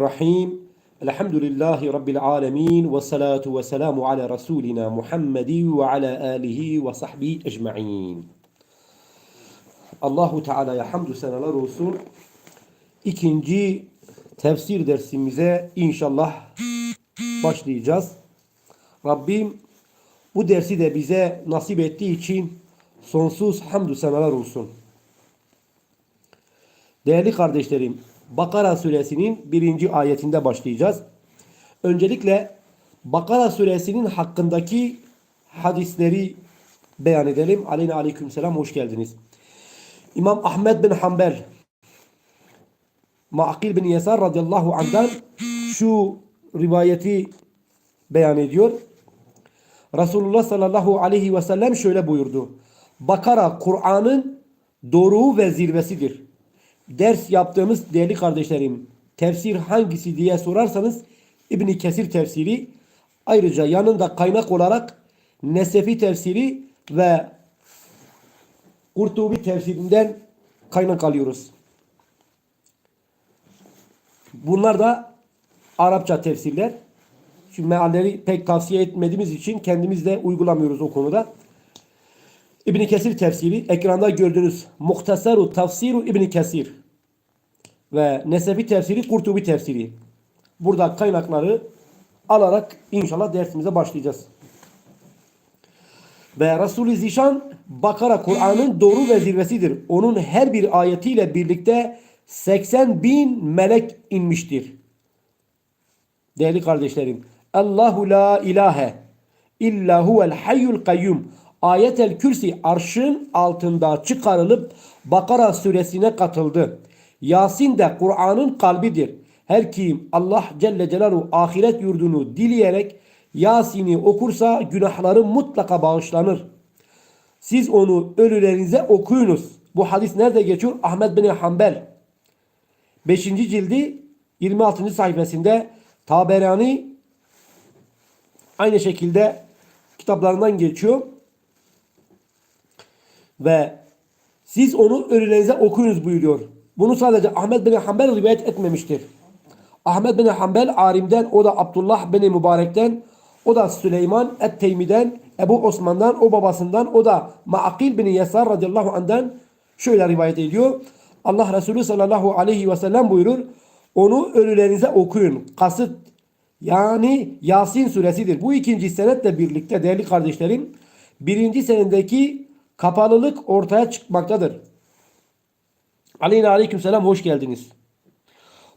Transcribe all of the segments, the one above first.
Rahim. Elhamdülillahi Rabbil alemin. Ve salatu ve selamu ala Resulina Muhammedi ve ala alihi ve sahbihi ecma'in. Allahu Teala'ya hamdü senalar olsun. İkinci tefsir dersimize inşallah başlayacağız. Rabbim bu dersi de bize nasip ettiği için sonsuz hamdü senalar olsun. Değerli kardeşlerim, Bakara suresinin birinci ayetinde başlayacağız. Öncelikle Bakara suresinin hakkındaki hadisleri beyan edelim. Aleyna aleyküm selam, hoş geldiniz. İmam Ahmed bin Hanbel, Ma'akil bin Yesar radıyallahu anh'dan şu rivayeti beyan ediyor. Resulullah sallallahu aleyhi ve sellem şöyle buyurdu. Bakara Kur'an'ın doruğu ve zirvesidir ders yaptığımız değerli kardeşlerim tefsir hangisi diye sorarsanız İbni Kesir tefsiri ayrıca yanında kaynak olarak Nesefi tefsiri ve Kurtubi tefsirinden kaynak alıyoruz. Bunlar da Arapça tefsirler. Şu mealleri pek tavsiye etmediğimiz için kendimiz de uygulamıyoruz o konuda. İbn Kesir tefsiri ekranda gördüğünüz Muhtasaru Tafsiru İbn Kesir ve Nesefi tefsiri Kurtubi tefsiri. Burada kaynakları alarak inşallah dersimize başlayacağız. Ve Resul-i Zişan Bakara Kur'an'ın doğru ve zirvesidir. Onun her bir ayetiyle birlikte 80 bin melek inmiştir. Değerli kardeşlerim. Allahu la ilahe illa huvel hayyul kayyum. Ayetel Kürsi arşın altında çıkarılıp Bakara suresine katıldı. Yasin de Kur'an'ın kalbidir. Her kim Allah Celle Celaluhu ahiret yurdunu dileyerek Yasin'i okursa günahları mutlaka bağışlanır. Siz onu ölülerinize okuyunuz. Bu hadis nerede geçiyor? Ahmet bin Hanbel. 5. cildi 26. sayfasında Taberani aynı şekilde kitaplarından geçiyor. Ve siz onu ölülerinize okuyunuz buyuruyor. Bunu sadece Ahmet bin Hanbel rivayet etmemiştir. Ahmet bin Hanbel Arim'den, o da Abdullah bin Mübarek'ten, o da Süleyman Et-Teymi'den, Ebu Osman'dan, o babasından, o da Ma'akil bin Yesar radıyallahu anh'dan şöyle rivayet ediyor. Allah Resulü sallallahu aleyhi ve sellem buyurur. Onu ölülerinize okuyun. Kasıt yani Yasin suresidir. Bu ikinci senetle birlikte değerli kardeşlerim birinci senedeki kapalılık ortaya çıkmaktadır. Aleyna aleyküm selam hoş geldiniz.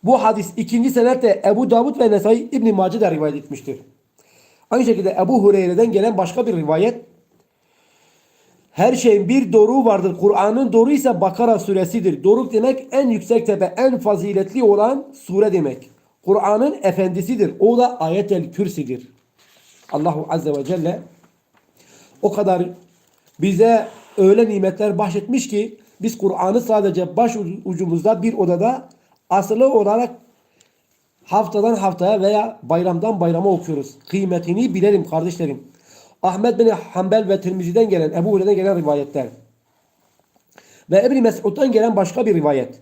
Bu hadis ikinci senette Ebu Davud ve Nesai İbn-i Mace rivayet etmiştir. Aynı şekilde Ebu Hureyre'den gelen başka bir rivayet. Her şeyin bir doruğu vardır. Kur'an'ın doru ise Bakara suresidir. Doruk demek en yüksek tepe, en faziletli olan sure demek. Kur'an'ın efendisidir. O da ayetel kürsidir. Allahu Azze ve Celle o kadar bize öyle nimetler bahşetmiş ki biz Kur'an'ı sadece baş ucumuzda bir odada asılı olarak haftadan haftaya veya bayramdan bayrama okuyoruz. Kıymetini bilelim kardeşlerim. Ahmet bin Hanbel ve Tirmizi'den gelen, Ebu Hureyre'den gelen rivayetler. Ve Ebni Mesud'dan gelen başka bir rivayet.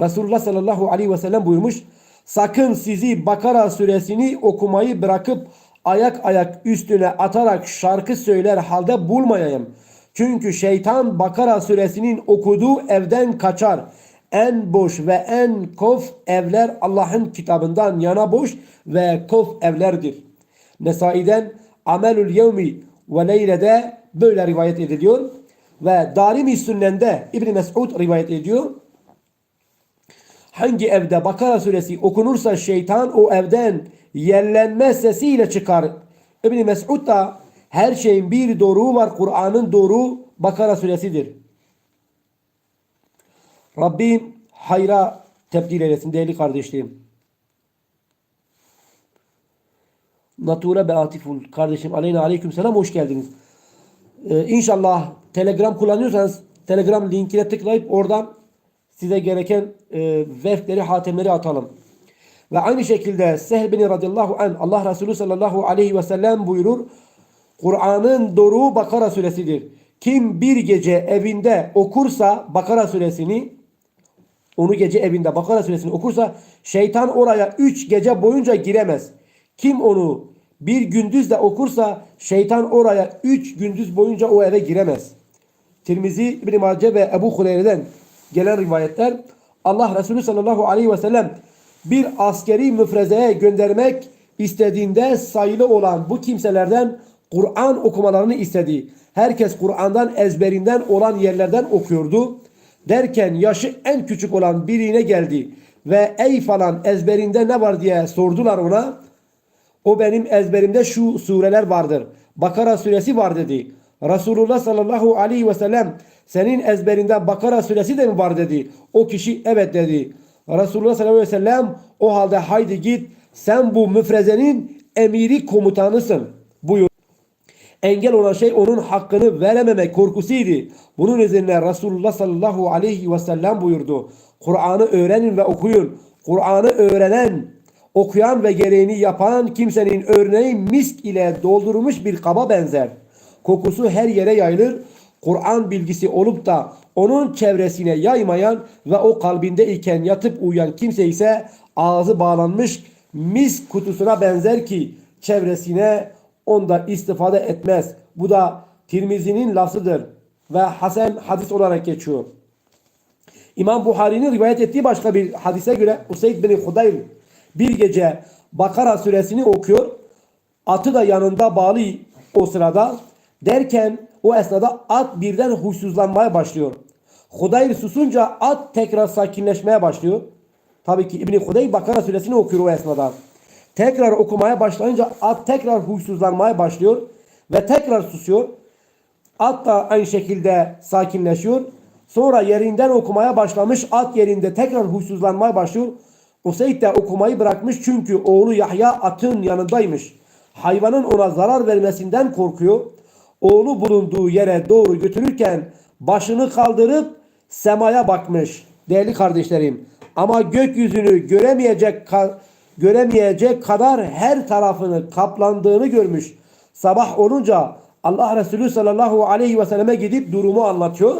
Resulullah sallallahu aleyhi ve sellem buyurmuş. Sakın sizi Bakara suresini okumayı bırakıp ayak ayak üstüne atarak şarkı söyler halde bulmayayım. Çünkü şeytan Bakara suresinin okuduğu evden kaçar. En boş ve en kof evler Allah'ın kitabından yana boş ve kof evlerdir. Nesai'den Amelül Yevmi ve Leyle'de böyle rivayet ediliyor. Ve Darimi Sünnen'de İbn Mesud rivayet ediyor. Hangi evde Bakara suresi okunursa şeytan o evden yerlenme sesiyle çıkar. İbn Mesud da her şeyin bir doğruğu var. Kur'an'ın doğru Bakara suresidir. Rabbim hayra tebdil eylesin değerli kardeşlerim. Natura be Atiful kardeşim aleyna aleyküm selam hoş geldiniz. Ee, inşallah Telegram kullanıyorsanız Telegram linkine tıklayıp oradan size gereken e, vefleri, hatemleri atalım. Ve aynı şekilde Sehl bin radıyallahu anh Allah Resulü sallallahu aleyhi ve sellem buyurur. Kur'an'ın doruğu Bakara suresidir. Kim bir gece evinde okursa Bakara suresini onu gece evinde Bakara suresini okursa şeytan oraya üç gece boyunca giremez. Kim onu bir gündüz de okursa şeytan oraya üç gündüz boyunca o eve giremez. Tirmizi, İbn-i ve Ebu Huleyre'den gelen rivayetler Allah Resulü sallallahu aleyhi ve sellem bir askeri müfrezeye göndermek istediğinde sayılı olan bu kimselerden Kur'an okumalarını istedi. Herkes Kur'an'dan ezberinden olan yerlerden okuyordu. Derken yaşı en küçük olan birine geldi ve ey falan ezberinde ne var diye sordular ona. O benim ezberimde şu sureler vardır. Bakara suresi var dedi. Resulullah sallallahu aleyhi ve sellem senin ezberinde Bakara suresi de mi var dedi. O kişi evet dedi. Resulullah sallallahu aleyhi ve sellem o halde haydi git sen bu müfrezenin emiri komutanısın buyur. Engel olan şey onun hakkını verememek korkusuydu. Bunun üzerine Resulullah sallallahu aleyhi ve sellem buyurdu. Kur'an'ı öğrenin ve okuyun. Kur'an'ı öğrenen, okuyan ve gereğini yapan kimsenin örneği misk ile doldurulmuş bir kaba benzer. Kokusu her yere yayılır. Kur'an bilgisi olup da onun çevresine yaymayan ve o kalbinde iken yatıp uyuyan kimse ise ağzı bağlanmış misk kutusuna benzer ki çevresine onda istifade etmez. Bu da Tirmizi'nin lafıdır ve Hasan hadis olarak geçiyor. İmam Buhari'nin rivayet ettiği başka bir hadise göre Useyd bin Hudayr bir gece Bakara suresini okuyor. Atı da yanında bağlı o sırada. Derken o esnada at birden huysuzlanmaya başlıyor. Hudayr susunca at tekrar sakinleşmeye başlıyor. Tabii ki İbni Hudayr Bakara suresini okuyor o esnada. Tekrar okumaya başlayınca at tekrar huysuzlanmaya başlıyor ve tekrar susuyor. At da aynı şekilde sakinleşiyor. Sonra yerinden okumaya başlamış at yerinde tekrar huysuzlanmaya başlıyor. Useyd de okumayı bırakmış çünkü oğlu Yahya atın yanındaymış. Hayvanın ona zarar vermesinden korkuyor. Oğlu bulunduğu yere doğru götürürken başını kaldırıp semaya bakmış. Değerli kardeşlerim ama gökyüzünü göremeyecek göremeyecek kadar her tarafını kaplandığını görmüş. Sabah olunca Allah Resulü sallallahu aleyhi ve selleme gidip durumu anlatıyor.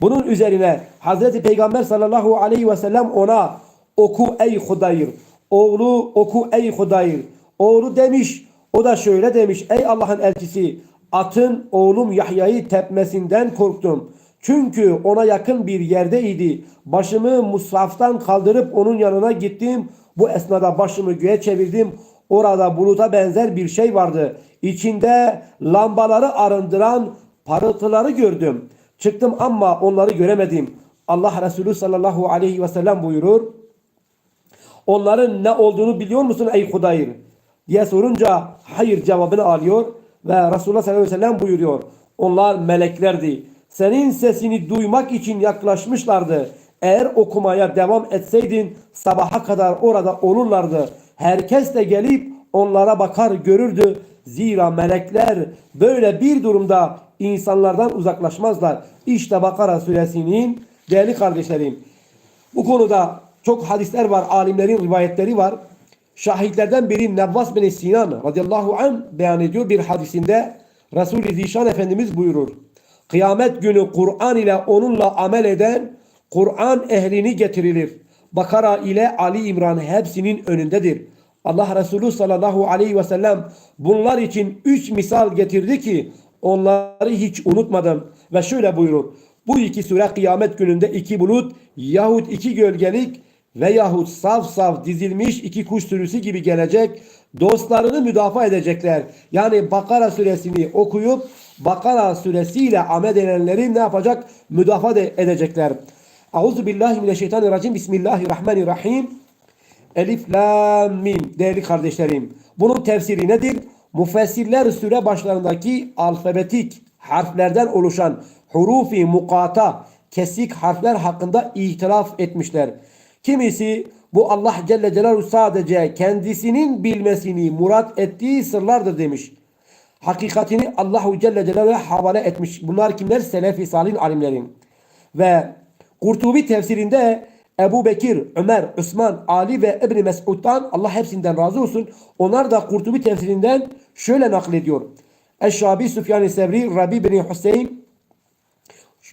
Bunun üzerine Hazreti Peygamber sallallahu aleyhi ve sellem ona oku ey Hudayr. Oğlu oku ey Hudayr. Oğlu demiş. O da şöyle demiş. Ey Allah'ın elçisi atın oğlum Yahya'yı tepmesinden korktum. Çünkü ona yakın bir yerdeydi. Başımı musaftan kaldırıp onun yanına gittim. Bu esnada başımı göğe çevirdim. Orada buluta benzer bir şey vardı. İçinde lambaları arındıran parıltıları gördüm. Çıktım ama onları göremedim. Allah Resulü sallallahu aleyhi ve sellem buyurur. Onların ne olduğunu biliyor musun ey Hudayr? Diye sorunca hayır cevabını alıyor ve Resulullah sallallahu aleyhi ve sellem buyuruyor. Onlar meleklerdi. Senin sesini duymak için yaklaşmışlardı. Eğer okumaya devam etseydin sabaha kadar orada olurlardı. Herkes de gelip onlara bakar görürdü. Zira melekler böyle bir durumda insanlardan uzaklaşmazlar. İşte Bakara suresinin değerli kardeşlerim. Bu konuda çok hadisler var, alimlerin rivayetleri var. Şahitlerden biri Nevvas bin Sinan radıyallahu anh beyan ediyor bir hadisinde Resul-i Zişan Efendimiz buyurur. Kıyamet günü Kur'an ile onunla amel eden Kur'an ehlini getirilir. Bakara ile Ali İmran hepsinin önündedir. Allah Resulü sallallahu aleyhi ve sellem bunlar için üç misal getirdi ki onları hiç unutmadım. Ve şöyle buyurur. Bu iki sure kıyamet gününde iki bulut yahut iki gölgelik veyahut saf saf dizilmiş iki kuş sürüsü gibi gelecek. Dostlarını müdafaa edecekler. Yani Bakara suresini okuyup Bakara suresiyle amel edenleri ne yapacak? Müdafaa edecekler. Euzu billahi mineşşeytanirracim. Bismillahirrahmanirrahim. Elif, la, mim. Değerli kardeşlerim. Bunun tefsiri nedir? Mufessirler süre başlarındaki alfabetik harflerden oluşan hurufi mukata kesik harfler hakkında ihtilaf etmişler. Kimisi bu Allah Celle Celaluhu sadece kendisinin bilmesini murat ettiği sırlardır demiş. Hakikatini Allahu Celle Celaluhu'ya havale etmiş. Bunlar kimler? Selefi salih alimlerin. Ve Kurtubi tefsirinde Ebu Bekir, Ömer, Osman, Ali ve İbni Mesud'dan Allah hepsinden razı olsun. Onlar da Kurtubi tefsirinden şöyle naklediyor. Eşşabi Süfyan-ı Sevri, Rabi bin Hüseyin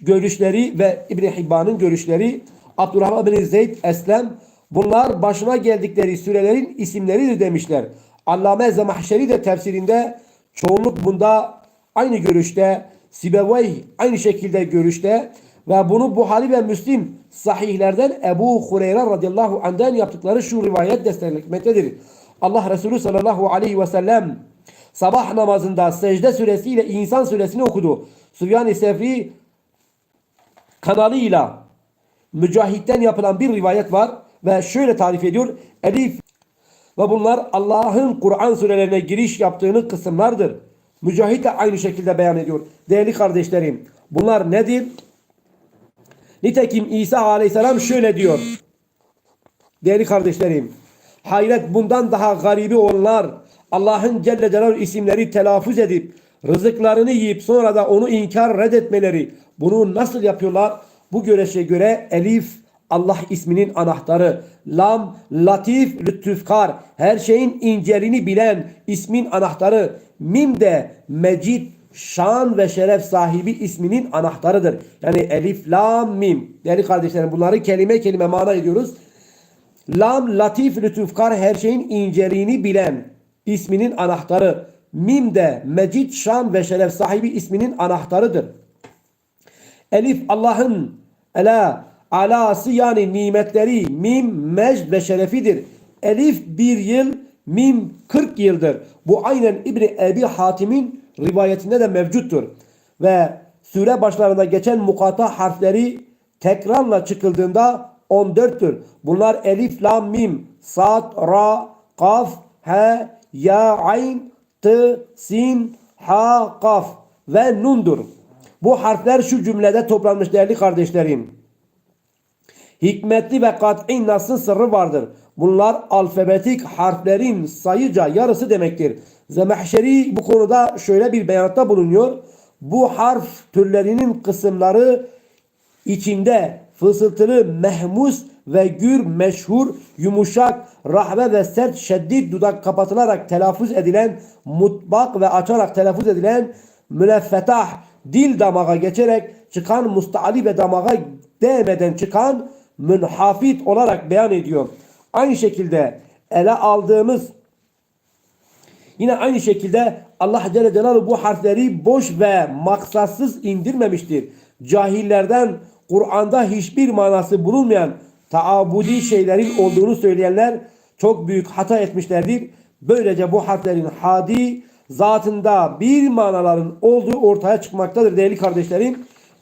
görüşleri ve İbn Hibban'ın görüşleri Abdurrahman bin Zeyd Eslem bunlar başına geldikleri sürelerin isimleridir demişler. Allame Zemahşeri de tefsirinde çoğunluk bunda aynı görüşte Sibevey aynı şekilde görüşte ve bunu Buhari ve Müslim sahihlerden Ebu Hureyre radıyallahu anh'den yaptıkları şu rivayet desteklemektedir. Allah Resulü sallallahu aleyhi ve sellem sabah namazında secde suresiyle insan suresini okudu. Süfyan-ı Sefri kanalıyla Mücahit'ten yapılan bir rivayet var ve şöyle tarif ediyor. Elif ve bunlar Allah'ın Kur'an surelerine giriş yaptığını kısımlardır. Mücahit de aynı şekilde beyan ediyor. Değerli kardeşlerim bunlar nedir? Nitekim İsa aleyhisselam şöyle diyor. Değerli kardeşlerim hayret bundan daha garibi olanlar Allah'ın Celle Celaluhu isimleri telaffuz edip rızıklarını yiyip sonra da onu inkar reddetmeleri bunu nasıl yapıyorlar? Bu görüşe göre Elif Allah isminin anahtarı. Lam, latif, lütufkar. Her şeyin inceliğini bilen ismin anahtarı. Mim de mecid, şan ve şeref sahibi isminin anahtarıdır. Yani elif, lam, mim. Değerli kardeşlerim bunları kelime kelime mana ediyoruz. Lam, latif, lütufkar her şeyin inceliğini bilen isminin anahtarı. Mim de mecid, şan ve şeref sahibi isminin anahtarıdır. Elif Allah'ın ela alası yani nimetleri mim mecd ve şerefidir. Elif bir yıl mim 40 yıldır. Bu aynen İbni Ebi Hatim'in rivayetinde de mevcuttur. Ve sure başlarında geçen mukata harfleri tekrarla çıkıldığında 14'tür. Bunlar elif, lam, mim, sad, ra, kaf, he, ya, ayn, t, sin, ha, kaf ve nundur. Bu harfler şu cümlede toplanmış değerli kardeşlerim. Hikmetli ve kat'i nasın sırrı vardır. Bunlar alfabetik harflerin sayıca yarısı demektir. Zemahşeri bu konuda şöyle bir beyanatta bulunuyor. Bu harf türlerinin kısımları içinde fısıltılı, mehmus ve gür, meşhur, yumuşak, rahve ve sert, şeddid dudak kapatılarak telaffuz edilen, mutbak ve açarak telaffuz edilen, müneffetah, dil damağa geçerek çıkan, mustali ve damağa değmeden çıkan, münhafit olarak beyan ediyor. Aynı şekilde ele aldığımız Yine aynı şekilde Allah Celle Celaluhu bu harfleri boş ve maksatsız indirmemiştir. Cahillerden Kur'an'da hiçbir manası bulunmayan taabudi şeylerin olduğunu söyleyenler çok büyük hata etmişlerdir. Böylece bu harflerin hadi zatında bir manaların olduğu ortaya çıkmaktadır değerli kardeşlerim.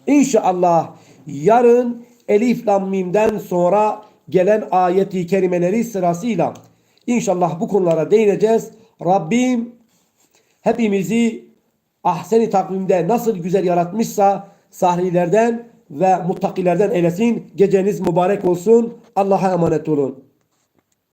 İnşallah yarın Elif Lam Mim'den sonra gelen ayeti kerimeleri sırasıyla inşallah bu konulara değineceğiz. Rabbim hepimizi ahseni takvimde nasıl güzel yaratmışsa sahlilerden ve muttakilerden eylesin. Geceniz mübarek olsun. Allah'a emanet olun.